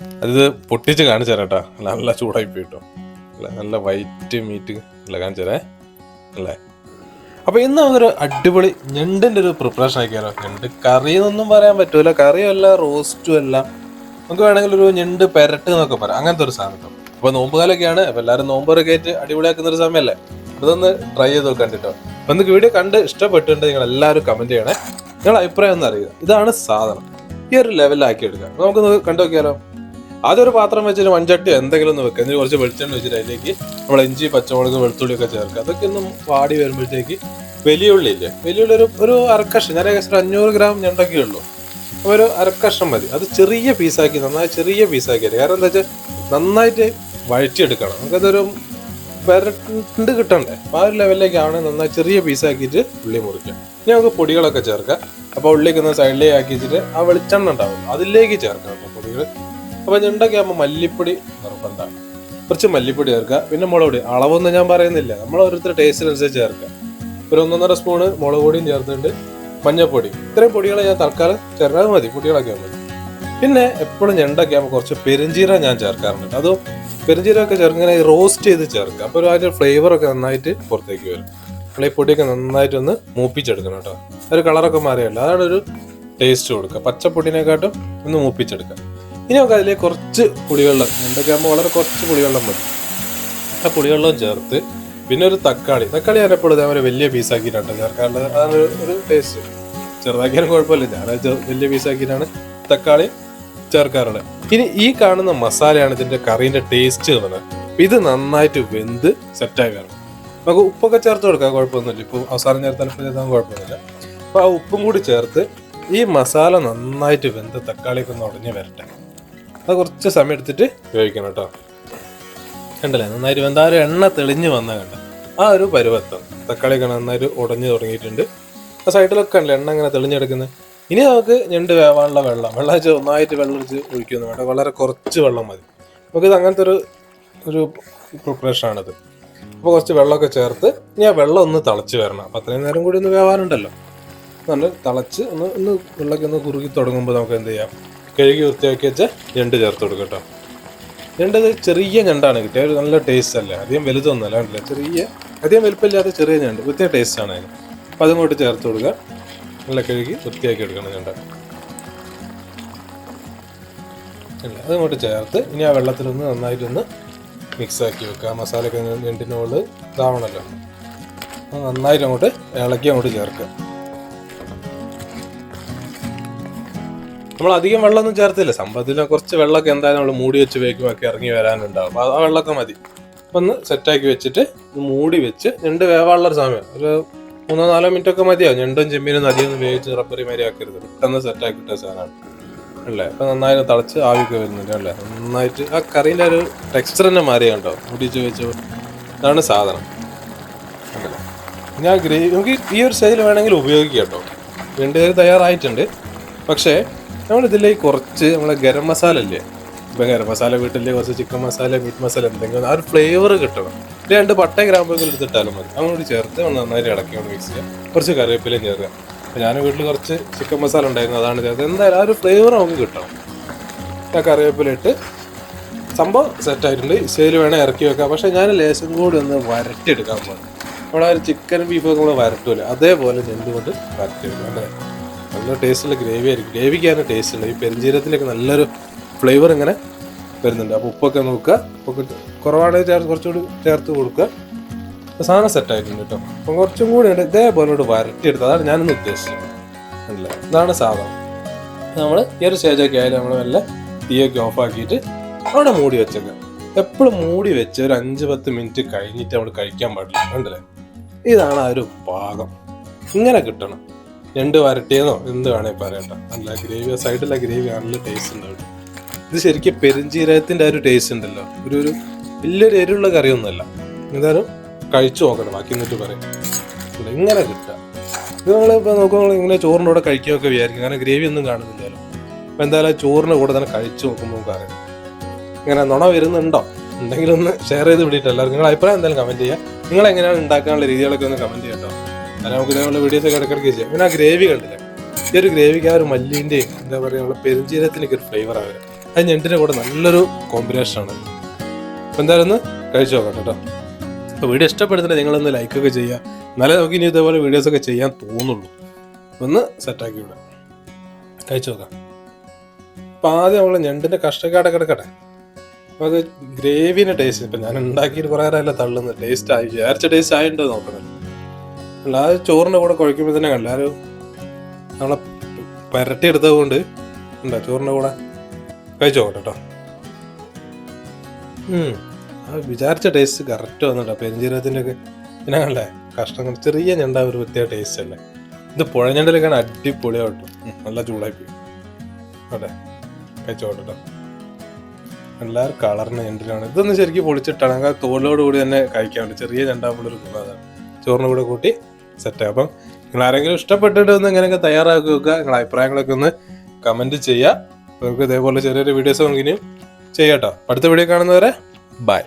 അത് പൊട്ടിച്ച് കാണിച്ചു തരാം കേട്ടോ നല്ല ചൂടായി പോയിട്ടോ. അല്ല? നല്ല വൈറ്റ് മീറ്റ് അല്ല കാണിച്ചു തരേ. അല്ലേ? അപ്പൊ ഇന്ന് നമുക്കൊരു അടിപൊളി ഞണ്ടിന്റെ ഒരു പ്രിപ്പറേഷൻ ആക്കിയാലോ ഞണ്ട് കറി എന്നൊന്നും പറയാൻ പറ്റൂല. കറിയല്ല റോസ്റ്റും അല്ല. നമുക്ക് വേണമെങ്കിൽ ഒരു ഞണ്ട് പെരട്ട് എന്നൊക്കെ പറയാം. അങ്ങനത്തെ ഒരു സാധനം. അപ്പോൾ അപ്പൊ നോമ്പുകാലൊക്കെയാണ്. അപ്പൊ എല്ലാവരും നോമ്പൊക്കെ ആയിട്ട് അടിപൊളിയാക്കുന്ന ഒരു സമയമല്ലേ? അതൊന്ന് ട്രൈ ചെയ്ത് നോക്കാൻ കേട്ടോ അപ്പൊ നിങ്ങൾക്ക് വീഡിയോ കണ്ട് ഇഷ്ടപ്പെട്ടിട്ടുണ്ട് നിങ്ങൾ എല്ലാവരും കമന്റ് ചെയ്യണേ. നിങ്ങളുടെ അഭിപ്രായം ഒന്ന് അറിയുക. ഇതാണ് സാധനം. ഈ ഒരു ലെവലിലാക്കി എടുക്കുക. നമുക്ക് കണ്ടു നോക്കിയാലോ? ആദ്യം ഒരു പാത്രം വെച്ചിട്ട് മൺചട്ടി എന്തെങ്കിലും ഒന്ന് വെക്കുക എന്നിട്ട് കുറച്ച് വെളിച്ചെണ്ണ വെച്ചിട്ട് അതിലേക്ക് നമ്മൾ ഇഞ്ചി പച്ചമുളക് വെളുത്തുള്ളി ഒക്കെ ചേർക്കുക. അതൊക്കെ ഒന്ന് വാടി വരുമ്പോഴത്തേക്ക് വലിയ ഉള്ളി ഇല്ലേ? വലിയ ഉള്ളി ഒരു ഒരു അരക്കഷ്ണം. ഞാൻ ഏകദേശം അഞ്ഞൂറ് ഗ്രാം ഞണ്ടൊക്കെ ഉള്ളൂ. അപ്പോൾ ഒരു അരക്കഷ്ണം മതി. അത് ചെറിയ പീസാക്കി നന്നായി ചെറിയ പീസാക്കി കാരണം എന്താ വെച്ചാൽ നന്നായിട്ട് വഴറ്റിയെടുക്കണം. നമുക്കതൊരു വരണ്ട് കിട്ടണ്ടേ? അപ്പോൾ ആ ഒരു ലെവലിലേക്ക് ആവണേ നന്നായി ചെറിയ പീസാക്കിയിട്ട് ഉള്ളി മുറിക്കാം. ഇനി നമുക്ക് പൊടികളൊക്കെ ചേർക്കാം. അപ്പോൾ ഉള്ളിക്കൊന്ന് സൈഡിലേക്ക് ആക്കിച്ചിട്ട് ആ വെളിച്ചെണ്ണ ഉണ്ടാവും. അതിലേക്ക് ചേർക്കാം. കേട്ടോ പൊടികൾ അപ്പൊ ഞണ്ടൊക്കെ ആകുമ്പോൾ മല്ലിപ്പൊടി നിർബന്ധമാണ് കുറച്ച് മല്ലിപ്പൊടി ചേർക്കുക. പിന്നെ മുളക് പൊടി. അളവൊന്നും ഞാൻ പറയുന്നില്ല. നമ്മൾ ഓരോരുത്തർ ടേസ്റ്റിനനുസരിച്ച് ചേർക്കുക. ഒരു ഒന്നൊന്നര സ്പൂണ് മുളക് പൊടിയും ചേർത്തിട്ട് മഞ്ഞപ്പൊടി ഇത്രയും പൊടികളെ ഞാൻ തൽക്കാലം ചേർക്കാതെ മതി. പൊടികളൊക്കെ മതി. പിന്നെ എപ്പോഴും ഞണ്ടൊക്കെ കുറച്ച് പെരുംജീരം ഞാൻ ചേർക്കാറുണ്ട്. അതും പെരുംജീരമൊക്കെ ചേർങ്ങനെ റോസ്റ്റ് ചെയ്ത് ചേർക്കുക. അപ്പോൾ ഒരു അതിന്റെ ഫ്ലേവറൊക്കെ നന്നായിട്ട് പുറത്തേക്ക് വരും. നമ്മൾ ഈ പൊടിയൊക്കെ നന്നായിട്ടൊന്ന് മൂപ്പിച്ചെടുക്കണം കേട്ടോ. ഒരു കളറൊക്കെ മാറിയല്ല? അതാണ് ഒരു ടേസ്റ്റ് കൊടുക്കുക. പച്ചപ്പൊടിനെക്കാട്ടും ഒന്ന് മൂപ്പിച്ചെടുക്കുക. ഇനി നമുക്ക് അതിലേക്ക് കുറച്ച് പുളിവെള്ളം എന്തൊക്കെ ആകുമ്പോൾ വളരെ കുറച്ച് പുളിവെള്ളം മതി. ആ പുളിവെള്ളം ചേർത്ത് പിന്നെ ഒരു തക്കാളി. തക്കാളി ഞാൻ എപ്പോഴും ഇതേപോലെ വലിയ പീസാക്കിയിട്ടാണ് ചേർക്കാറുള്ളത് അതാണ് ഒരു- ടേസ്റ്റ് ചെറുതാക്കിയാലും കുഴപ്പമില്ല. ഞാൻ വലിയ പീസാക്കിയിട്ടാണ് തക്കാളി ചേർക്കാറുള്ളത്. ഇനി ഈ കാണുന്ന മസാലയാണ് ഇതിന്റെ കറീന്റെ ടേസ്റ്റ് എന്നുള്ളത്. ഇത് നന്നായിട്ട് വെന്ത് സെറ്റായി വരണം. നമുക്ക് ഉപ്പൊക്കെ ചേർത്ത് കൊടുക്കാം കുഴപ്പമൊന്നുമില്ല. ഇപ്പോൾ അവസാനം ചേർത്താൽ ഇപ്പം ചേർത്താൽ കുഴപ്പമൊന്നുമില്ല. അപ്പോൾ ആ ഉപ്പും കൂടി ചേർത്ത് ഈ മസാല നന്നായിട്ട് വെന്ത് തക്കാളിയൊക്കെ ഒന്ന് ഉടഞ്ഞ് വരട്ടെ. അത് കുറച്ച് സമയം എടുത്തിട്ട് ഉപയോഗിക്കണം കേട്ടോ. കണ്ടല്ലേ? നന്നായി ഒരു എണ്ണ തെളിഞ്ഞ് വന്ന കണ്ട? ആ ഒരു പരുവത്തം. തക്കാളിയൊക്കെ നന്നായിട്ട് ഉടഞ്ഞു തുടങ്ങിയിട്ടുണ്ട്. ആ സൈഡിലൊക്കെ ഉണ്ടല്ലോ എണ്ണ ഇങ്ങനെ തെളിഞ്ഞെടുക്കുന്നത് ഇനി നമുക്ക് ഞണ്ട് വേവാനുള്ള വെള്ളം. വെള്ളം വെച്ച് ഒന്നായിട്ട് വെള്ളം ഒഴിച്ച് ഒഴിക്കുന്നു വേണ്ട വളരെ കുറച്ച് വെള്ളം മതി. നമുക്കിത് അങ്ങനത്തെ ഒരു ഒരു പ്രിപ്പറേഷൻ ആണിത്. അപ്പോൾ കുറച്ച് വെള്ളമൊക്കെ ചേർത്ത് ഇനി ആ വെള്ളം ഒന്ന് തിളച്ച് വരണം. അപ്പം അത്രയും നേരം കൂടി ഒന്ന് വേവാനുണ്ടല്ലോ. നല്ല തിളച്ച് ഒന്ന് ഒന്ന് വെള്ളമൊക്കെ ഒന്ന് കുറുകി തുടങ്ങുമ്പോൾ നമുക്ക് എന്ത് ചെയ്യാം? കഴുകി വൃത്തിയാക്കി വെച്ച ഞണ്ട് ചേർത്ത് കൊടുക്കുക കേട്ടോ. ഞണ്ടത് ചെറിയ ഞണ്ടാണ് കിട്ടിയത് നല്ല ടേസ്റ്റ് അല്ല? അധികം വലുതൊന്നും അല്ല കണ്ടില്ല? ചെറിയ അധികം വലുപ്പമില്ലാത്ത ചെറിയ ഞണ്ട്. വൃത്തിയ ടേസ്റ്റ് ആണ് അതിന്. അപ്പം അതും ചേർത്ത് കൊടുക്കുക. നല്ല കഴുകി വൃത്തിയാക്കി എടുക്കണം ഞണ്ട്. അല്ല അതുകൊണ്ട് ചേർത്ത് ഇനി ആ വെള്ളത്തിലൊന്ന് നന്നായിട്ടൊന്ന് മിക്സാക്കി വെക്കുക. ആ മസാലയൊക്കെ മുകളിൽ ഇതാവണമല്ലോ നന്നായിട്ട് അങ്ങോട്ട് ഇളക്കി അങ്ങോട്ട് ചേർക്കുക. നമ്മൾ അധികം വെള്ളമൊന്നും ചേർത്തില്ല. സംഭവത്തിന് കുറച്ച് വെള്ളമൊക്കെ എന്തായാലും നമ്മൾ മൂടി വെച്ച് വേക്കുമൊക്കെ ഇറങ്ങി വരാനുണ്ടാവും. അപ്പോൾ ആ വെള്ളമൊക്കെ മതി. അപ്പം ഒന്ന് സെറ്റാക്കി വെച്ചിട്ട് മൂടി വെച്ച് ഞണ്ട് വേവാനുള്ളൊരു സമയം. ഒരു മൂന്നോ നാലോ മിനിറ്റ് ഒക്കെ മതിയാവും. ഞണ്ടും ചെമ്മീനും അധികം വേവിച്ച് റബ്ബറി മാരി ആക്കരുത്. പെട്ടെന്ന് സെറ്റാക്കി ഇട്ട സാധനമാണ്. അല്ലേ? അപ്പം നന്നായിട്ട് തിളച്ച് ആവിയൊക്കെ വരുന്നുണ്ട് അല്ലേ? നന്നായിട്ട് ആ കറീന്റെ ഒരു ടെക്സ്ചർ തന്നെ മാറിയ കണ്ടോ? മുടിച്ച് വെച്ച് ഇതാണ് സാധനം. അങ്ങനെ ഞാൻ ഗ്രേവി നമുക്ക് ഈ ഒരു സ്റ്റൈൽ വേണമെങ്കിൽ ഉപയോഗിക്കാം കേട്ടോ. രണ്ടുപേർ തയ്യാറായിട്ടുണ്ട്. പക്ഷേ നമ്മൾ ഇതിലേക്ക് കുറച്ച് നമ്മളെ ഗരം മസാല അല്ലേ ഇപ്പം ഗരം മസാല വീട്ടിലെ കുറച്ച് ചിക്കൻ മസാല മീറ്റ് മസാല എന്തെങ്കിലും ആ ഒരു ഫ്ലേവർ കിട്ടണം. രണ്ട് പട്ട ഗ്രാമ്പുകൾ എടുത്തിട്ടാലും മതി. അങ്ങോട്ട് ചേർത്ത് നന്നായിട്ട് ഇളക്കി കൊണ്ട് മിക്സ് ചെയ്യാം. കുറച്ച് കറിവേപ്പിലയും ചേർക്കുക. അപ്പം ഞാൻ വീട്ടിൽ കുറച്ച് ചിക്കൻ മസാല ഉണ്ടായിരുന്നു അതാണ് ചേർത്ത് എന്തായാലും ആ ഒരു ഫ്ലേവർ നമുക്ക് കിട്ടണം. ആ കറിവേപ്പില ഇട്ട് സംഭവം സെറ്റായിട്ടുണ്ട് സ്റ്റൈൽ വേണേൽ ഇറക്കി വെക്കാം. പക്ഷേ ഞാൻ ലേശം കൂടി ഒന്ന് വരട്ടിയെടുക്കാൻ പോകുന്നത് നമ്മുടെ ഒരു ചിക്കൻ ബീഫൊക്കെ നമ്മൾ വരട്ടൂല? അതേപോലെ ഞണ്ട് കൊണ്ട് വരട്ടിയെടുക്കാം അല്ലേ? നല്ല ടേസ്റ്റുള്ള ഗ്രേവി ആയിരിക്കും. ഗ്രേവിക്കാണ് ടേസ്റ്റ് ഉണ്ട്. ഈ പെരുംജീരത്തിലൊക്കെ നല്ലൊരു ഫ്ലേവർ ഇങ്ങനെ വരുന്നുണ്ട്. അപ്പോൾ ഉപ്പൊക്കെ നോക്കുക. ഉപ്പൊക്കെ കുറവാണെങ്കിൽ ചേർത്ത് കുറച്ചുകൂടി ചേർത്ത് കൊടുക്കുക. സാധനം സെറ്റായിട്ടുണ്ട് കേട്ടോ. അപ്പം കുറച്ചും കൂടി ഉണ്ട് ഇതേപോലെ വരട്ടിയെടുത്ത് അതാണ് ഞാനൊന്ന് ഉദ്ദേശിച്ചത്. അല്ല? ഇതാണ് സാധനം. നമ്മൾ ഈ ഒരു സ്റ്റേജൊക്കെ ആയാലും നമ്മൾ നല്ല തീയൊക്കെ ഓഫ് ആക്കിയിട്ട് അവിടെ മൂടി വെച്ചേക്കാം. എപ്പോഴും മൂടി വെച്ച് ഒരു അഞ്ച് പത്ത് മിനിറ്റ് കഴിഞ്ഞിട്ട് നമ്മൾ കഴിക്കാൻ പാടില്ല. കണ്ടല്ലേ? ഇതാണ് ആ ഒരു പാകം. ഇങ്ങനെ കിട്ടണം. രണ്ട് വരട്ടിയെന്നോ എന്ത് വേണേ പറയണ്ട നല്ല ഗ്രേവി സൈഡിലെ ഗ്രേവി നല്ല ടേസ്റ്റ് ഉണ്ടാവും ഇത് ശരിക്കും പെരുംജീരകത്തിന്റെ ആ ഒരു ടേസ്റ്റ് ഉണ്ടല്ലോ. ഒരു ഒരു വലിയൊരു എരിവുള്ള കറിയൊന്നുമല്ല. എന്തായാലും കഴിച്ചു നോക്കണം. ബാക്കി എന്നിട്ട് പറയാം. ഇങ്ങനെ കിട്ടുക? ഇത് നിങ്ങൾ ഇപ്പോൾ നോക്കുമ്പോൾ ഇങ്ങനെ ചോറിന്റെ കൂടെ കഴിക്കുകയൊക്കെ വിചാരിക്കും. കാരണം ഗ്രേവി ഒന്നും കാണുന്നില്ലല്ലോ. അപ്പോൾ എന്തായാലും ചോറിന്റെ കൂടെ തന്നെ കഴിച്ചു നോക്കുമ്പോൾ നമുക്ക് അറിയാം. ഇങ്ങനെ നുണ വരുന്നുണ്ടോ? ഉണ്ടെങ്കിൽ ഒന്ന് ഷെയർ ചെയ്ത് വിട്ടിട്ട് എല്ലാവർക്കും. നിങ്ങളുടെ അഭിപ്രായം എന്തായാലും കമന്റ് ചെയ്യുക നിങ്ങൾ എങ്ങനെയാണ് ഉണ്ടാക്കാനുള്ള രീതികളൊക്കെ ഒന്ന് കമന്റ് ചെയ്യട്ടോ കാരണം നമുക്ക് ഇതേപോലെ വീഡിയോസ് ഒക്കെ ഇടയ്ക്കിടയ്ക്ക് ചെയ്യാം. പിന്നെ ആ ഗ്രേവി കണ്ടില്ലേ? ഈ ഒരു ഗ്രേവിക്ക് ആ ഒരു മല്ലിന്റെയും എന്താ പറയുക നമ്മളെ പെരുംജീരത്തിനൊക്കെ ഒരു ഫ്ലേവർ ആവുക അത് ഞണ്ടിന്റെ കൂടെ നല്ലൊരു കോമ്പിനേഷനാണ് അപ്പോൾ എന്തായാലും ഒന്ന് കഴിച്ചു നോക്കാം കേട്ടോ. അപ്പോൾ വീഡിയോ ഇഷ്ടപ്പെടുന്നില്ല നിങ്ങളൊന്ന് ലൈക്കൊക്കെ ചെയ്യുക. എന്നാലേ നമുക്ക് ഇനി ഇതേപോലെ വീഡിയോസൊക്കെ ചെയ്യാൻ തോന്നുള്ളൂ. ഒന്ന് സെറ്റാക്കി വിടാം. കഴിച്ചു നോക്കാം. അപ്പോൾ ആദ്യം നമ്മൾ ഞണ്ടിന്റെ കഷ്ടക്കാടെ കിടക്കട്ടെ അപ്പോൾ അത് ഗ്രേവിന്റെ ടേസ്റ്റ് ഇപ്പം ഞാൻ ഉണ്ടാക്കിയിട്ട് കുറേ നേരമല്ല തള്ളുന്നത്? ടേസ്റ്റ് ആയി. വിചാരിച്ച ടേസ്റ്റ് ആയിട്ടുണ്ടോ നോക്കണം. അല്ല ചോറിന്റെ കൂടെ കുഴക്കുമ്പോൾ തന്നെ കണ്ടില്ല ആ ഒരു നമ്മളെ പരട്ടി എടുത്തത് കൊണ്ട് ഉണ്ടോ ചോറിന്റെ കൂടെ കഴിച്ചു കേട്ടോ വിചാരിച്ച ടേസ്റ്റ് കറക്റ്റ് വന്നിട്ടോ. പെരിഞ്ചീരകത്തിന്റെ ഒക്കെ പിന്നെ കണ്ടേ കഷ്ണങ്ങൾ ചെറിയ ഞണ്ട ഒരു പ്രത്യേക ടേസ്റ്റ് അല്ലേ? ഇത് പുഴഞ്ഞണ്ടിലേക്കാണ് അടിപൊളിയായിട്ടും നല്ല ചൂടായി പോയി അതെ കഴിച്ചോട്ടെ എല്ലാവരും കളറിന് ഞണ്ടിലാണ്. ഇതൊന്ന് ശരിക്കും പൊളിച്ചിട്ടാണ്. തോലോട് കൂടി തന്നെ കഴിക്കാൻ വേണ്ടി ചെറിയ ഞണ്ടാവുള്ളൊരു ഗുണം അതാണ് ചോറിന് കൂടെ കൂട്ടി സെറ്റ് അപ്പം നിങ്ങൾ ആരെങ്കിലും ഇഷ്ടപ്പെട്ടിട്ട് ഒന്ന് ഇങ്ങനെയൊക്കെ തയ്യാറാക്കി വെക്കുക നിങ്ങളുടെ അഭിപ്രായങ്ങളൊക്കെ ഒന്ന് കമന്റ് ചെയ്യുക. നമുക്ക് ഇതേപോലെ ചെറിയൊരു വീഡിയോസ് നമുക്ക് ഇനിയും ചെയ്യാം കേട്ടോ അടുത്ത വീഡിയോ കാണുന്നവരെ ബൈ